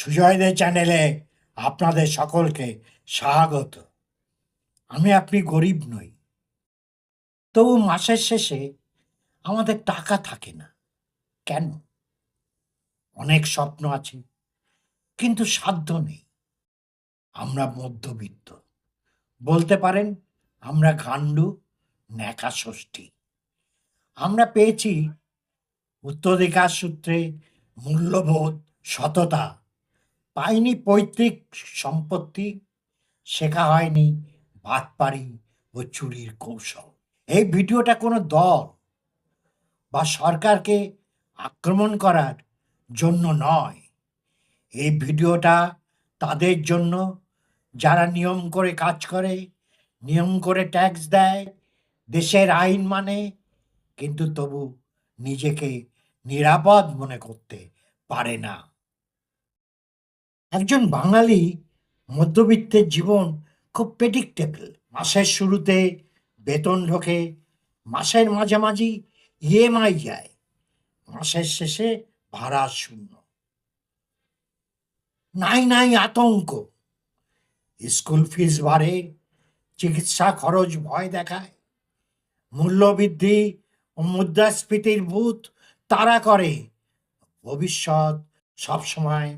সুজয়দের চ্যানেলে আপনাদের সকলকে স্বাগত। আমি আপনি গরিব নই। তবু মাসের শেষে আমাদের টাকা থাকে না। কেন? অনেক স্বপ্ন আছে, কিন্তু সাধ্য নেই। আমরা মধ্যবিত্ত। বলতে পারেন, আমরা গান্ডু ন্যাকা ষষ্ঠী আমরা পেয়েছি উত্তরাধিকার সূত্রে মূল্যবোধ, সততা। পাইনি পৈতৃক সম্পত্তি, শেখা হয়নি বাটপাড়ি ও চুরির কৌশল। এই ভিডিওটা কোনো দল বা সরকারকে আক্রমণ করার জন্য নয়। এই ভিডিওটা তাদের জন্য, যারা নিয়ম করে কাজ করে, নিয়ম করে ট্যাক্স দেয়, দেশের আইন মানে কিন্তু তবু নিজেকে নিরাপদ মনে করতে পারে না। একজন বাঙালি মধ্যবিত্তের জীবন খুব প্রেডিক্টেবল মাসের শুরুতে বেতন ঢোকে, মাসের মাঝামাঝি ইএমআই যায়, মাসের শেষে ভাড়া শূন্য। নাই নাই আতঙ্ক, স্কুল ফিস বাড়ে, চিকিৎসা খরচ ভয় দেখায়, মূল্যবৃদ্ধি ও মুদ্রাস্ফীতির ভূত তারা করে। ভবিষ্যৎ সবসময়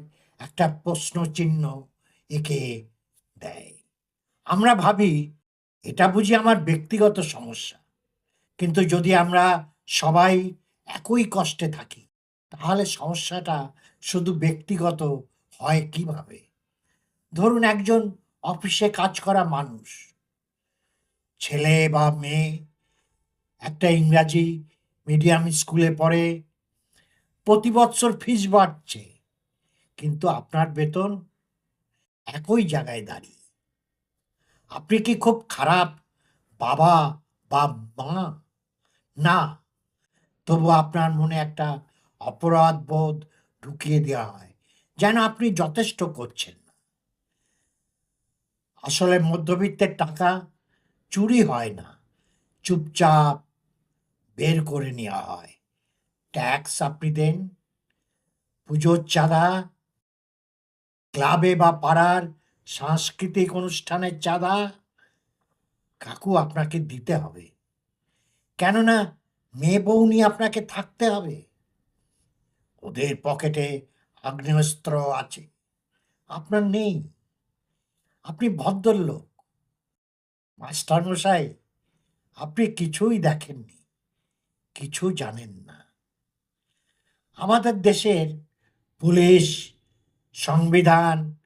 একটা প্রশ্ন চিহ্ন একে দেয়। আমরা ভাবি, এটা বুঝি আমার ব্যক্তিগত সমস্যা। কিন্তু যদি আমরা সবাই একই কষ্টে থাকি, তাহলে সমস্যাটা শুধু ব্যক্তিগত হয় কীভাবে? ধরুন একজন অফিসে কাজ করা মানুষ। ছেলে বা মেয়ে, একটা ইংরাজি মিডিয়াম স্কুলে পড়ে, প্রতি বৎসর ফিস বাড়ছে। কিন্তু আপনার বেতন একই জায়গায় দাঁড়িয়ে। আপনি কি খুব খারাপ বাবা বা মা? না, তবু আপনার মনে একটা অপরাধ বোধ ঢুকিয়ে দেওয়া হয় যেন আপনি যথেষ্ট করছেন না। আসলে মধ্যবিত্তের টাকা চুরি হয় না, চুপচাপ বের করে নেওয়া হয়। ট্যাক্স আপনি দেন, পুজোর চাঁদা ক্লাবে বা পাড়ার সাংস্কৃতিক অনুষ্ঠানের চাঁদা কাকু আপনাকে দিতে হবে। কেননা মেয়ে বউ নিয়ে আপনাকে থাকতে হবে। ওদের পকেটে আগ্নেয়াস্ত্র আছে। আপনার নেই। আপনি ভদ্রলোক। মাস্টারমশাই, আপনি কিছুই দেখেননি। কিছু জানেন না। আমাদের দেশের পুলিশ সংবিধান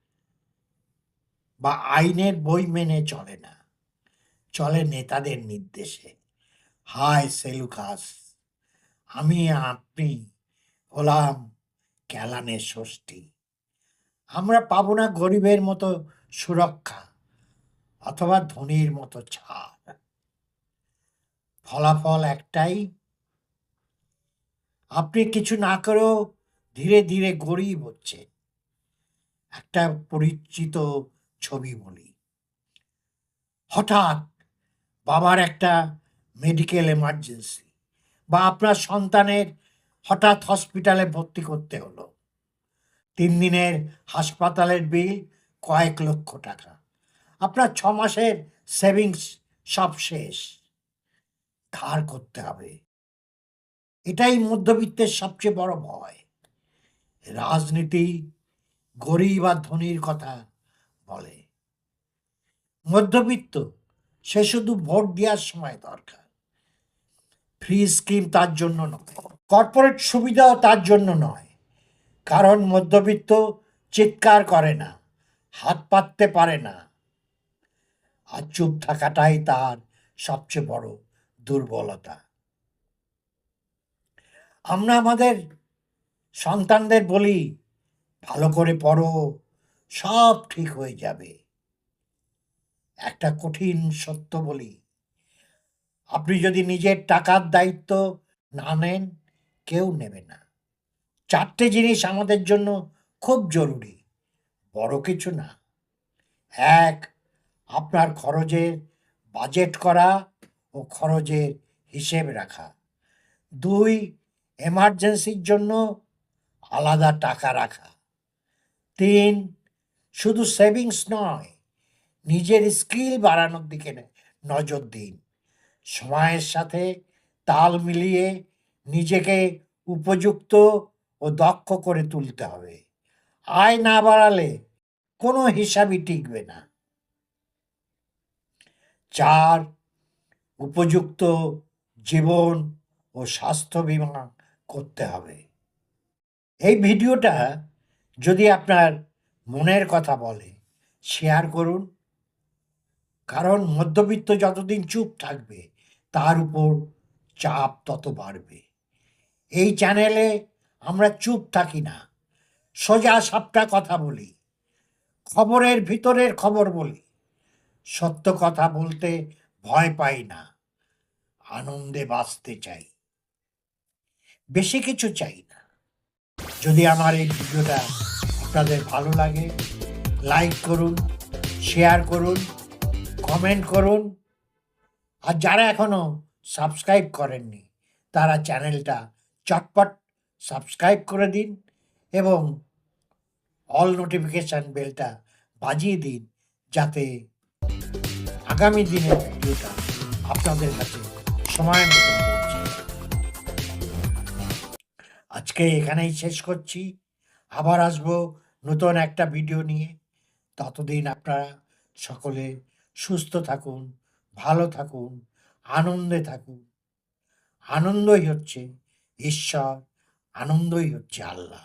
বা আইনের বই মেনে চলে না। চলে নেতাদের নির্দেশে। হায় সেলুকাস, আমি আপনি হলাম ক্যালানের ষষ্ঠী। আমরা পাবো না গরিবের মতো সুরক্ষা অথবা ধনীর মতো ছাড়। ফলাফল একটাই, আপনি কিছু না করেও ধীরে ধীরে গরিব হচ্ছে একটা পরিচিত ছবি বলি। হঠাৎ বাবার একটা মেডিকেল এমার্জেন্সি বা আপনার সন্তানের হঠাৎ হসপিটালে ভর্তি করতে হলো। তিন দিনের হাসপাতালের বিল কয়েক লক্ষ টাকা। আপনার ছ মাসের সেভিংস সব শেষ। ধার করতে হবে? এটাই মধ্যবিত্তের সবচেয়ে বড় ভয়। রাজনীতি গরিব আর ধনীর কথা বলে। মধ্যবিত্ত, সে শুধু ভোট দেওয়ার সময় দরকার। ফ্রি স্কিম তার জন্য নয়, কর্পোরেট সুবিধাও তার জন্য নয়। কারণ মধ্যবিত্ত চিৎকার করে না, হাত পাততে পারে না। আর চুপ থাকাটাই তার সবচেয়ে বড় দুর্বলতা। আমরা আমাদের সন্তানদের বলি ভালো করে পড়ো, সব ঠিক হয়ে যাবে। একটা কঠিন সত্য বলি, আপনি যদি নিজের টাকার দায়িত্ব না নেন, কেউ নেবে না। চারটে জিনিস আমাদের জন্য খুব জরুরি, বড় কিছু না। এক, আপনার খরচের বাজেট করা ও খরচের হিসেব রাখা। দুই, এমার্জেন্সির জন্য আলাদা টাকা রাখা। তিন, শুধু সেভিংস নয়, নিজের স্কিল বাড়ানোর দিকে নজর দিন। সময়ের সাথে তাল মিলিয়ে নিজেকে উপযুক্ত ও দক্ষ করে তুলতে হবে। আয় না বাড়ালে কোনো হিসাবই টিকবে না। চার, উপযুক্ত জীবন ও স্বাস্থ্য বীমা করতে হবে। এই ভিডিওটা যদি আপনার মনের কথা বলে শেয়ার করুন। কারণ মধ্যবিত্ত যতদিন চুপ থাকবে, তার উপর চাপ তত বাড়বে। এই চ্যানেলে আমরা চুপ থাকি না। সোজা সাপটা কথা বলি। খবরের ভিতরের খবর বলি। সত্য কথা বলতে ভয় পাই না। আনন্দে বাঁচতে চাই। বেশি কিছু চাই না। যদি আমার এই ভিডিওটা আপনাদের ভালো লাগে লাইক করুন শেয়ার করুন কমেন্ট করুন। আর যারা এখনও সাবস্ক্রাইব করেননি, তারা চ্যানেলটা চটপট সাবস্ক্রাইব করে দিন এবং অল নোটিফিকেশান বেলটা বাজিয়ে দিন যাতে আগামী দিনের ভিডিওটা আপনাদের কাছে সময় মতো আজকে এখানেই শেষ করছি। আবার আসব নতুন একটা ভিডিও নিয়ে। ততদিন আপনারা সকলে সুস্থ থাকুন, ভালো থাকুন, আনন্দে থাকুন। আনন্দই হচ্ছে ঈশ্বর, আনন্দই হচ্ছে আল্লাহ।